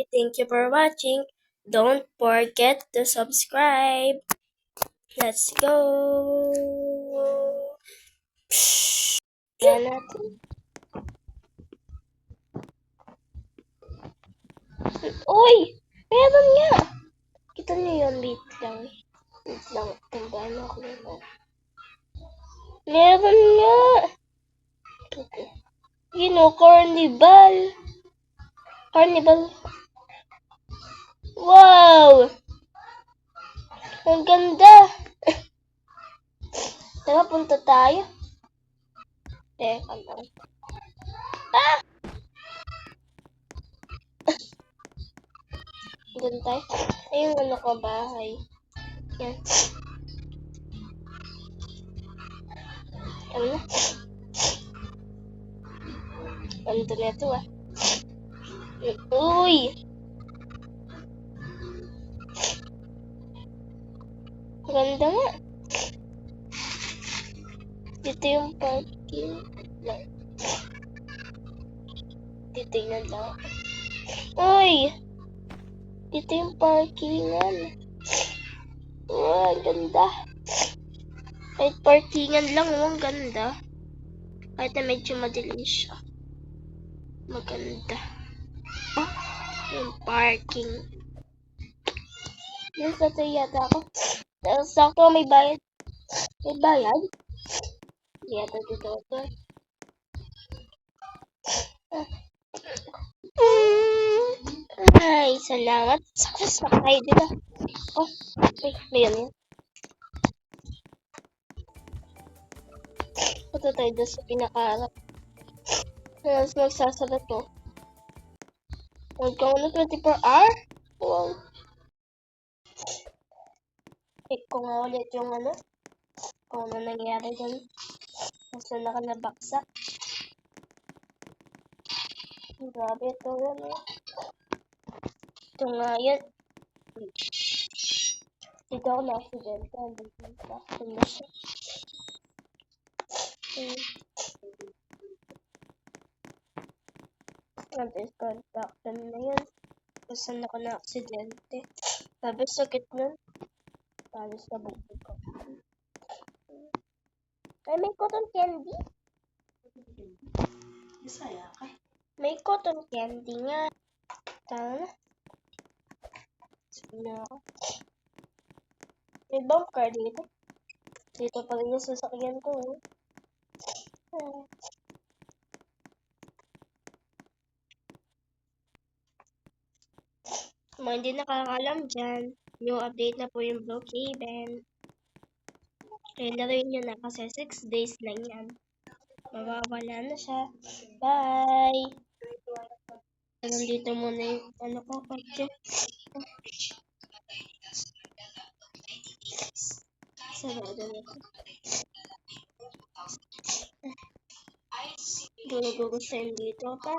bye. Thank you for watching. Don't forget to subscribe. Let's go. Yan natin. Uy! Meron nga! Kita niyo yun, wait lang. Wait lang, tambahan ako nila. Meron nga! Okay. You know, carnival. Carnival. Wow! Ang ganda! Tara, punta tayo. Teka lang. Ah! Doon tayo. Ayun, ano ka bahay. Yan. Ano na? Ano to na to ah? Uy! Ganda nga. Dito yung parking. Titingnan lang. Uy! Dito yung parkingan. Wow, ang ganda. Kahit parkingan lang, oh, ang ganda. Kahit na medyo madilim siya. Maganda. Oh, yung parking. Yung sa to yata ako. Sakto may bayad. May bayad? Hindi yata dito ito. Ay, salamat. Sakos na kayo dito. Oh, ay, may yan yan. Punta tayo doon sa pinakaharap. Tapos magsasara to. Huwag ka muna 24 hour? Wow. Pick ko nga ulit yung ano. Kung ano nangyari dyan. Nasa na ka nabaksak. Grabe ito yan eh. Ito nga yan. Dito ako na-accident. Andun na na siya. Hmm. Tapos contaction na. Tapos saan ako na-aksidente. Sabi sakit nun. Palos na bubog ko. Ay, may cotton candy. Bisaya ka. May cotton candy nga. Tama na. Sige na ako. May bump car dito. Dito pa rin yung sasakyan ko. eh. Mga hindi nakakalam dyan, new update na po yung Brookhaven. Kaya laruin nyo na kasi 6 days lang yan. Mawawala na siya. Bye! Nandito muna yung ano ko, kotse. Sarado na ito. Gulo-gulo sa dito pa.